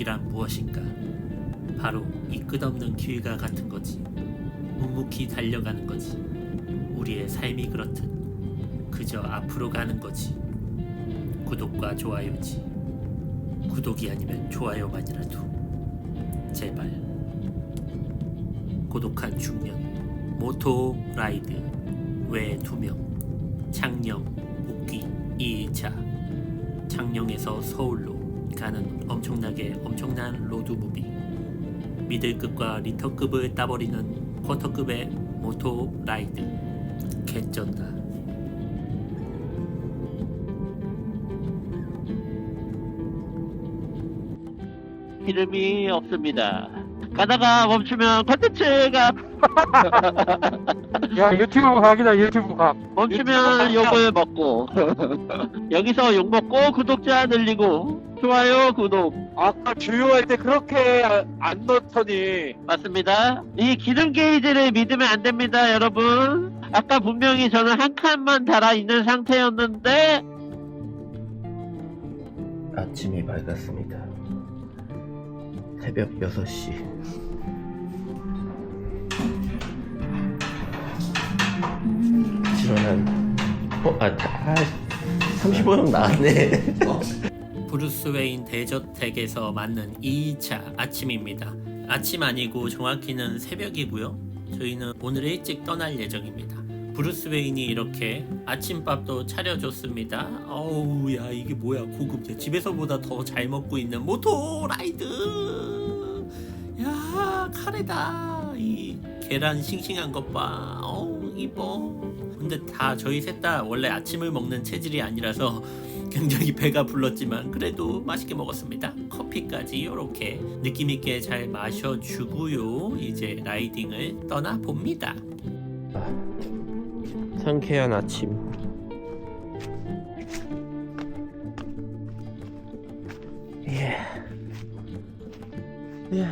구독이란 무엇인가? 바로 이 끝없는 길과 같은 거지. 묵묵히 달려가는 거지. 우리의 삶이 그렇듯 그저 앞으로 가는 거지. 구독과 좋아요지. 구독이 아니면 좋아요만이라도 제발. 고독한 중년 모토 라이드 외 두명 창녕 복귀 2일차 창녕에서 서울로 가는 엄청나게 엄청난 로드 무비. 미들급과 리터급을 따버리는 쿼터급의 모토 라이드. 개쩐다. 기름이 없습니다. 가다가 멈추면 컨텐츠가 야 유튜브 각이다 유튜브 각 멈추면 욕을 먹고. 여기서 욕 먹고 구독자 늘리고 좋아요 구독 아까 주유할 때 그렇게 아- 안 넣더니 맞습니다. 이 기름 게이지를 믿으면 안 됩니다, 여러분. 아까 분명히 저는 한 칸만 달아 있는 상태였는데 아침이 밝았습니다. 새벽 6시. 지원한, 어, 아, 다, 아, 35형 나왔네. 브루스 웨인 대저택에서 맞는 2차 아침입니다. 아침 아니고 정확히는 새벽이고요. 저희는 오늘 일찍 떠날 예정입니다. 브루스 웨인이 이렇게 아침밥도 차려줬습니다. 어우 야 이게 뭐야 고급져 집에서보다 더 잘 먹고 있는 모토 라이드 야 카레다 이 계란 싱싱한 것 봐 어우 이뻐 근데 다 저희 셋 다 원래 아침을 먹는 체질이 아니라서 굉장히 배가 불렀지만 그래도 맛있게 먹었습니다. 커피까지 이렇게 느낌 있게 잘 마셔주고요. 이제 라이딩을 떠나 봅니다. 상쾌한 아침. 예. 예.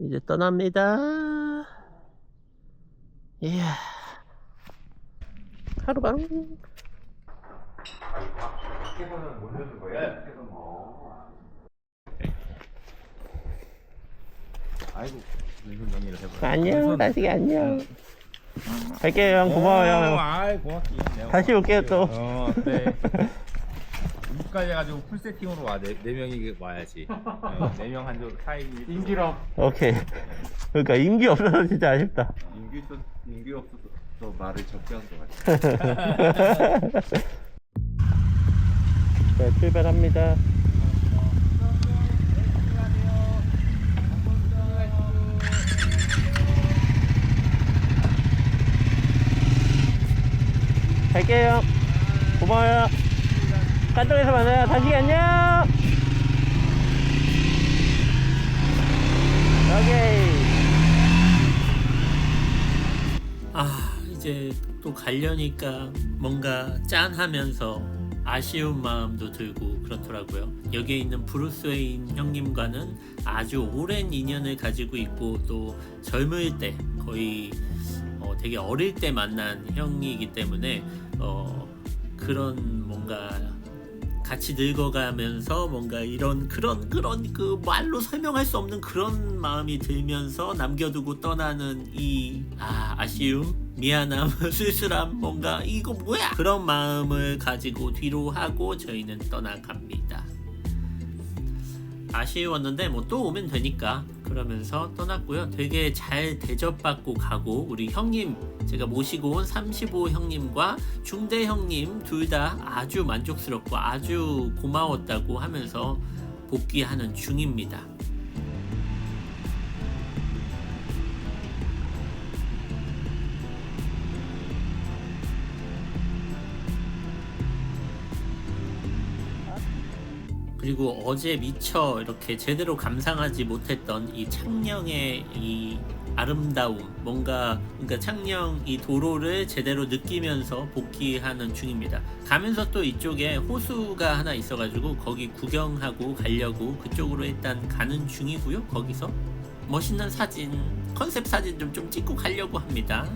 이제 떠납니다. 예. 하루방. 안녕, 다시 안녕. 갈게요, 형. 고마워요. 형. 아이. 내가 다시 올게요, 또. 어, 네. 여기까지 해가지고 풀 세팅으로 와. 네, 네 명이 와야지. 어, 네명 한 조 사이. 인기랑 오케이. 그러니까 임기 없어서 진짜 아쉽다. 인기 있어, 인기 없어서 더 말을 적게 한 것 같아. 자, 출발합니다. 갈게요. 고마워요. 깐쪽에서 만나요. 다시 안녕. 아 이제 또 가려니까 뭔가 짠하면서 아쉬운 마음도 들고 그렇더라고요. 여기에 있는 브루스 웨인 형님과는 아주 오랜 인연을 가지고 있고 또 젊을 때 거의 어, 되게 어릴 때 만난 형이기 때문에 어, 그런 뭔가 같이 늙어가면서 뭔가 이런 그런 그런 그 말로 설명할 수 없는 그런 마음이 들면서 남겨두고 떠나는 이 아, 아쉬움 미안함 쓸쓸함 뭔가 이거 뭐야? 그런 마음을 가지고 뒤로 하고 저희는 떠나갑니다 아쉬웠는데 뭐 또 오면 되니까 그러면서 떠났고요. 되게 잘 대접받고 가고 우리 형님 제가 모시고 온 35 형님과 중대 형님 둘 다 아주 만족스럽고 아주 고마웠다고 하면서 복귀하는 중입니다. 그리고 어제 미처 이렇게 제대로 감상하지 못했던 이 창녕의 이 아름다움, 뭔가 그러니까 창녕 이 도로를 제대로 느끼면서 복귀하는 중입니다. 가면서 또 이쪽에 호수가 하나 있어가지고 거기 구경하고 가려고 그쪽으로 일단 가는 중이고요. 거기서 멋있는 사진, 컨셉 사진 좀 좀 찍고 가려고 합니다.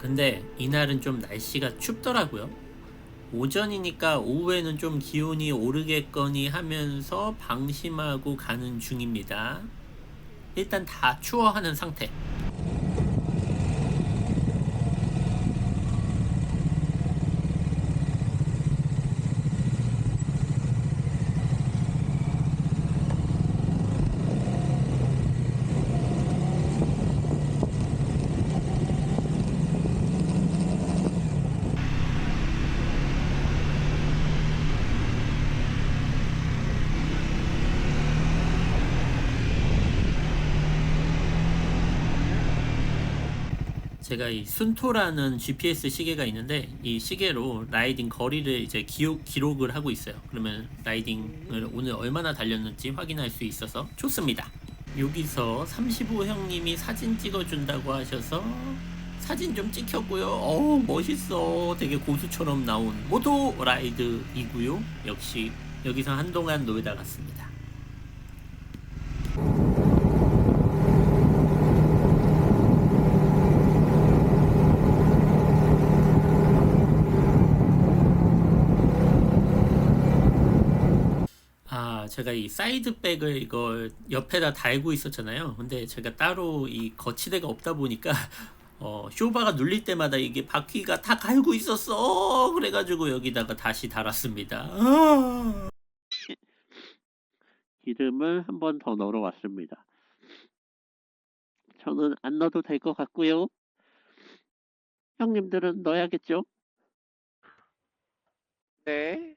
근데 이날은 좀 날씨가 춥더라고요. 오전이니까 오후에는 좀 기온이 오르겠거니 하면서 방심하고 가는 중입니다. 일단 다 추워하는 상태. 제가 이 순토라는 GPS 시계가 있는데 이 시계로 라이딩 거리를 이제 기록, 기록을 하고 있어요. 그러면 라이딩을 오늘 얼마나 달렸는지 확인할 수 있어서 좋습니다. 여기서 35 형님이 사진 찍어준다고 하셔서 사진 좀 찍혔고요. 어우 멋있어. 되게 고수처럼 나온 모토 라이드이고요. 역시 여기서 한동안 놀다 갔습니다. 아, 제가 이 사이드백을 이걸 옆에다 달고 있었잖아요. 근데 제가 따로 이 거치대가 없다 보니까 어, 쇼바가 눌릴 때마다 이게 바퀴가 다 갈고 있었어. 그래가지고 여기다가 다시 달았습니다. 아. 기름을 한 번 더 넣으러 왔습니다. 저는 안 넣어도 될 것 같고요. 형님들은 넣어야겠죠? 네.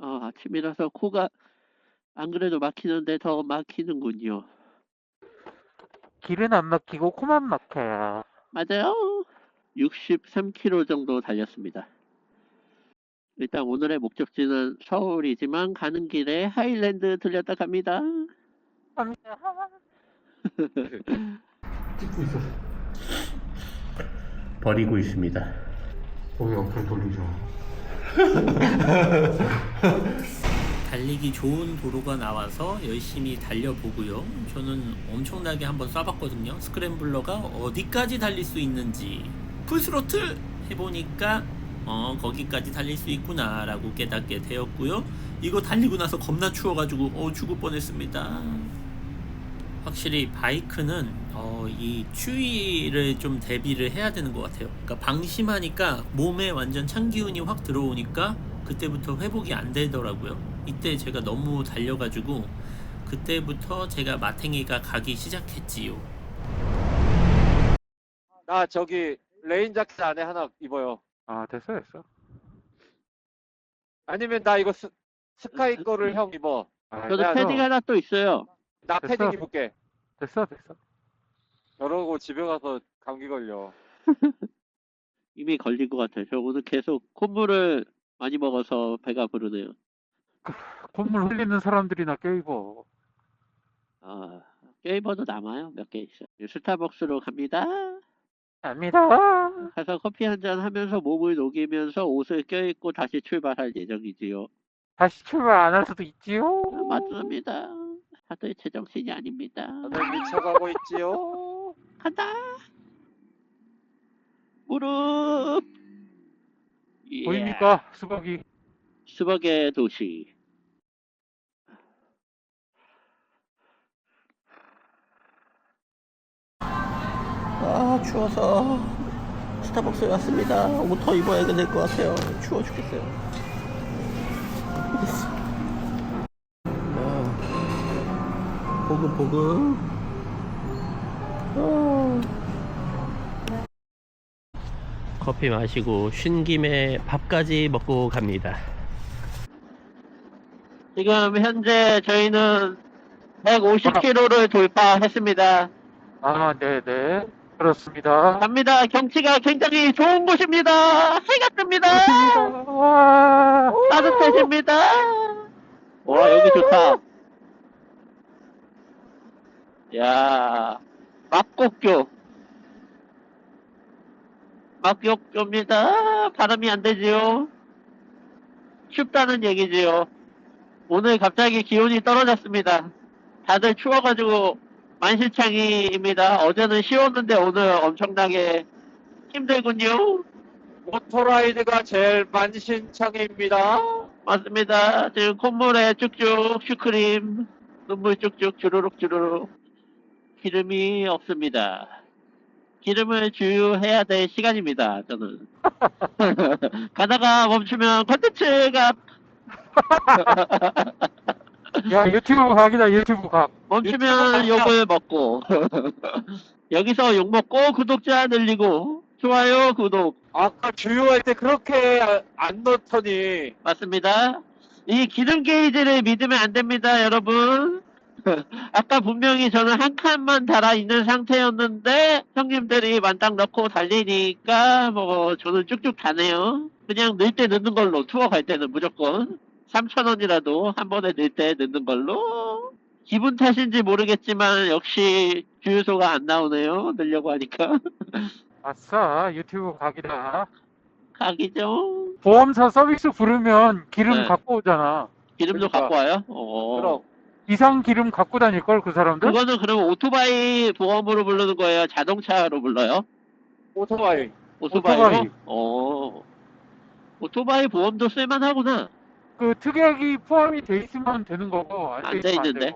어, 아침이라서 코가 안 그래도 막히는데 더 막히는군요. 길은 안 막히고 코만 막혀요. 맞아요. 63km 정도 달렸습니다. 일단 오늘의 목적지는 서울이지만 가는 길에 하일랜드 들렸다 갑니다. 버리고 있습니다. 거기 엄청 돌리죠. 달리기 좋은 도로가 나와서 열심히 달려보고요. 저는 엄청나게 한번 쏴봤거든요. 스크램블러가 어디까지 달릴 수 있는지 풀스로틀 해보니까 어 거기까지 달릴 수 있구나라고 깨닫게 되었고요. 이거 달리고 나서 겁나 추워가지고 어 죽을 뻔했습니다. 확실히 바이크는 어, 이 추위를 좀 대비를 해야 되는 것 같아요. 그러니까 방심하니까 몸에 완전 찬 기운이 확 들어오니까 그때부터 회복이 안 되더라고요. 이때 제가 너무 달려가지고 그때부터 제가 마탱이가 가기 시작했지요. 나 저기 레인 자켓 안에 하나 입어요. 아 됐어 됐어. 아니면 나 이거 스, 스카이 거를 형 입어. 아, 저도 야, 패딩 너- 하나 또 있어요. 나 됐어. 패딩 입을게. 됐어 됐어. 저러고 집에 가서 감기 걸려. 이미 걸린 것 같아요. 저 오늘 계속 콧물을 많이 먹어서 배가 부르네요. 콧물 흘리는 사람들이나 껴입어. 아, 게이머도 남아요. 몇 개 있어요. 스타벅스로 갑니다. 압니다. 가서 커피 한 잔 하면서 몸을 녹이면서 옷을 껴입고 다시 출발할 예정이지요. 다시 출발 안 할 수도 있지요. 아, 맞습니다. 다들 제정신이 아닙니다. 다들 미쳐가고 있지요. 간다. 무릎. 예. 보입니까 수박이? 수박의 도시. 아 추워서 스타벅스 왔습니다. 옷더 입어야 될 것 같아요. 추워 죽겠어요. 아, 보글보글. 아. 커피 마시고 쉰 김에 밥까지 먹고 갑니다. 지금 현재 저희는 150km를 돌파했습니다. 아 네네 그렇습니다. 갑니다. 경치가 굉장히 좋은 곳입니다. 해가 뜹니다. 와. 따뜻해집니다. 와 여기 좋다. 야 막곡교 막곡교입니다. 발음이 안 되지요. 춥다는 얘기지요. 오늘 갑자기 기온이 떨어졌습니다. 다들 추워가지고 만실창이입니다. 어제는 쉬웠는데 오늘 엄청나게 힘들군요. 모토라이드가 제일 만신창입니다. 맞습니다. 지금 콧물에 쭉쭉 슈크림, 눈물 쭉쭉 주르륵 주르륵. 기름이 없습니다. 기름을 주유해야 될 시간입니다. 저는. 가다가 멈추면 컨텐츠가 야, 유튜브 각이다, 유튜브 각. 멈추면 욕을 먹고 여기서 욕 먹고 구독자 늘리고 좋아요 구독 아까 주유할 때 그렇게 아- 안 넣더니 맞습니다. 이 기름 게이지를 믿으면 안 됩니다, 여러분. 아까 분명히 저는 한 칸만 달아 있는 상태였는데 형님들이 만땅 넣고 달리니까 뭐 저는 쭉쭉 가네요. 그냥 넣을 때 넣는 걸로 투어 갈 때는 무조건 3,000원이라도 한 번에 넣을 때 넣는 걸로 기분 탓인지 모르겠지만 역시 주유소가 안 나오네요. 넣으려고 하니까 아싸, 유튜브 각이다. 각이죠. 보험사 서비스 부르면 기름 네. 갖고 오잖아. 기름도 그러니까. 갖고 와요. 어. 그럼 이상 기름 갖고 다닐 걸, 그 사람들? 그거는 그러면 오토바이 보험으로 부르는 거예요? 자동차로 불러요? 오토바이 오토바이로? 오토바이. 어. 오토바이 보험도 쓸만하구나. 그 특약이 포함이 돼 있으면 되는 거고, 안안돼 있는데.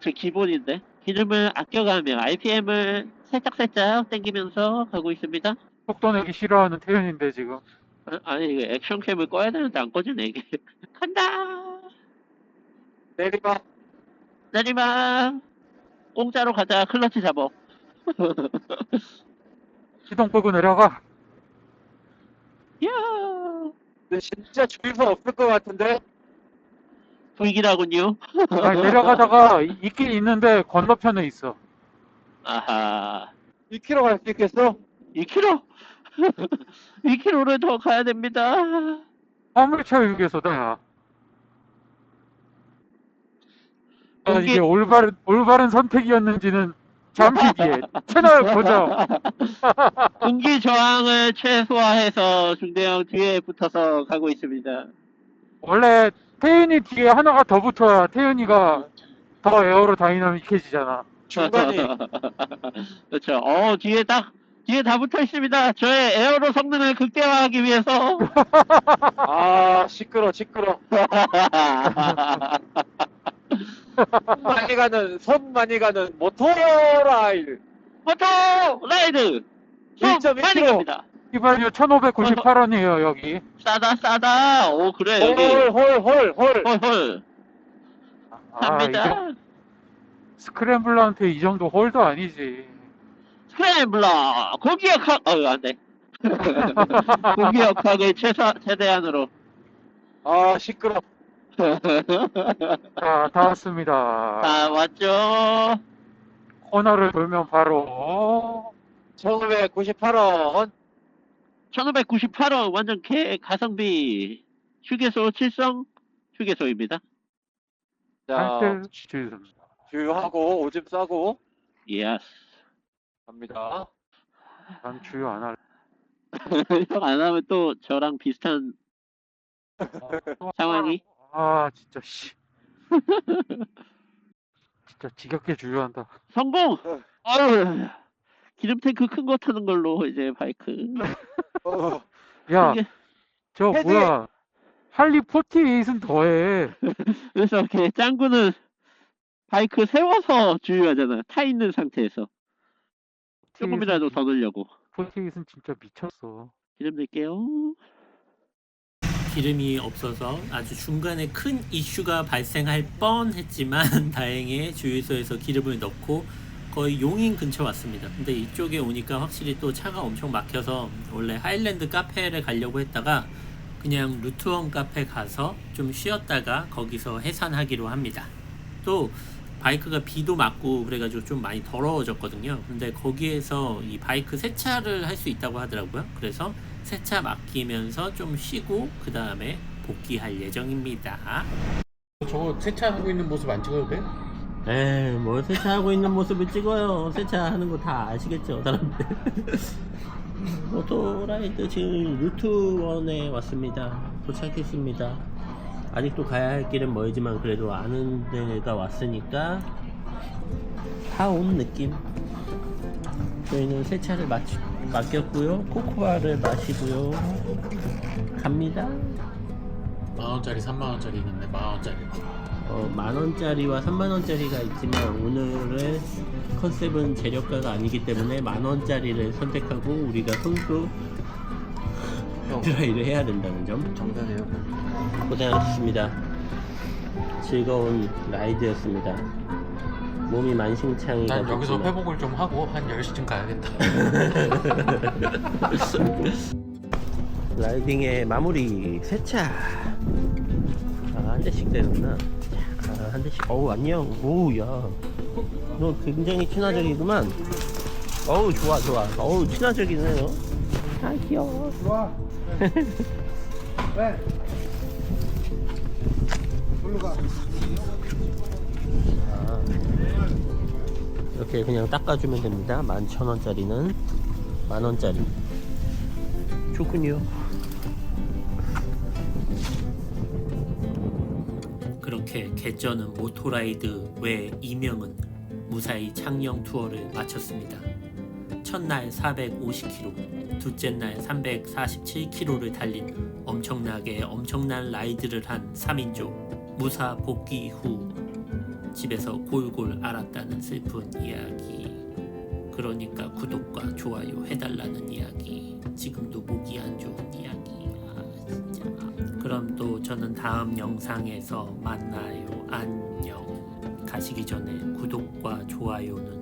저 기본인데. 기름을 아껴가며 RPM을 살짝살짝 당기면서 가고 있습니다. 속도 내기 싫어하는 태연인데, 지금. 아, 아니, 이거 액션캠을 꺼야 되는데 안 꺼지네, 이게. 간다! 내리막 내리막! 공짜로 가자. 클러치 잡어. 시동 끄고 내려가. 이야! 근데 진짜 주유소 없을 것 같은데 불길하군요. 아, 내려가다가 이- 있긴 있는데 건너편에 있어. 아하. 2km 갈 수 있겠어? 2km? 2km를 더 가야 됩니다. 화물차 휴게소다, 야. 아, 여기- 이게 올바른, 올바른 선택이었는지는 잠시 뒤에 채널 고정. 공기 저항을 최소화해서 중대형 뒤에 붙어서 가고 있습니다. 원래 태윤이 뒤에 하나가 더 붙어야 태윤이가 더 에어로 다이나믹해지잖아. 중간이 그렇죠. 어, 뒤에 딱, 뒤에 다 붙어 있습니다. 저의 에어로 성능을 극대화하기 위해서. 아 시끄러 시끄러 손 많이 가는 손 많이 가는 모토라이드 모토 라이드! 좀1.1 많이 킬로. 갑니다. 휘발유 1,598원이에요, 여기. 싸다, 싸다. 오, 그래, 여기. 홀홀홀홀 헐, 헐. 아, 갑니다. 이거 스크램블러한테 이 정도 홀도 아니지. 스크램블러! 고기역 학, 어, 안 돼. 고기역학을 최소, 최대한으로. 아 시끄러 자, 다 왔습니다. 다 왔죠? 코너를 돌면 바로 1598원 1598원 완전 개 가성비 휴게소 칠성 휴게소입니다. 자 한tel 주유소입니다. 주유하고 오줌 싸고 예스. 갑니다 난 주유 안 할래. 형 안 하면 또 저랑 비슷한 상황이. 아, 진짜, 씨. 진짜 지겹게 주유한다. 성공! 아유, 기름 탱크 큰 거 타는 걸로 이제 바이크. 어, 야, 이게- 저 헤드! 뭐야. 할리 48은 더해. 그래서 이렇게 짱구는 바이크 세워서 주유하잖아. 타 있는 상태에서. 조금이라도 더 넣으려고. 48은 진짜 미쳤어. 기름 넣을게요. 기름이 없어서 아주 중간에 큰 이슈가 발생할 뻔했지만 다행히 주유소에서 기름을 넣고 거의 용인 근처 왔습니다. 근데 이쪽에 오니까 확실히 또 차가 엄청 막혀서 원래 하일랜드 카페를 가려고 했다가 그냥 루트원 카페 가서 좀 쉬었다가 거기서 해산하기로 합니다. 또 바이크가 비도 맞고 그래가지고 좀 많이 더러워졌거든요. 근데 거기에서 이 바이크 세차를 할 수 있다고 하더라고요. 그래서 세차 맡기면서 좀 쉬고 그 다음에 복귀할 예정입니다. 저거 세차하고 있는 모습 안 찍어도 돼? 에이, 뭐 세차하고 있는 모습을 찍어요. 세차하는 거 다 아시겠죠, 사람들. 오토라이드 지금 루트원에 왔습니다. 도착했습니다. 아직도 가야 할 길은 멀지만 그래도 아는 데가 왔으니까 다 온 느낌. 저희는 세차를 마치, 맡겼고요. 코코아를 마시고요. 갑니다. 만원짜리 3만원짜리 있는데 만원짜리 어, 만 원짜리와 3만 원짜리가 있지만 오늘의 컨셉은 재력가가 아니기 때문에 만 원짜리를 선택하고 우리가 손수 드라이를 해야 된다는 점. 정산해요 고생하셨습니다. 즐거운 라이드였습니다. 몸이 만신창이가 난 여기서 됐지만 회복을 좀 하고 한 10시쯤 가야겠다 라이딩의 마무리 세차. 아, 한 대씩 되는구나. 자, 아, 한 대씩. 어우, 안녕. 오우, 야. 너 굉장히 친화적이구만. 어우, 좋아, 좋아. 어우, 친화적이네, 너. 아, 귀여워. 좋아. 이렇게 그냥 닦아주면 됩니다. 11,000원짜리는 만원짜리. 좋군요. 그렇게 개쩌는 모토라이드 외 이명은 무사히 창녕 투어를 마쳤습니다. 첫날 450km, 둘째 날 347km를 달린 엄청나게 엄청난 라이드를 한 3인조 무사 복귀 후 집에서 골골 앓았다는 슬픈 이야기. 그러니까 구독과 좋아요 해달라는 이야기. 지금도 목이 안 좋은 이야기. 아 진짜. 그럼 또 저는 다음 영상에서 만나요. 안녕. 가시기 전에 구독과 좋아요는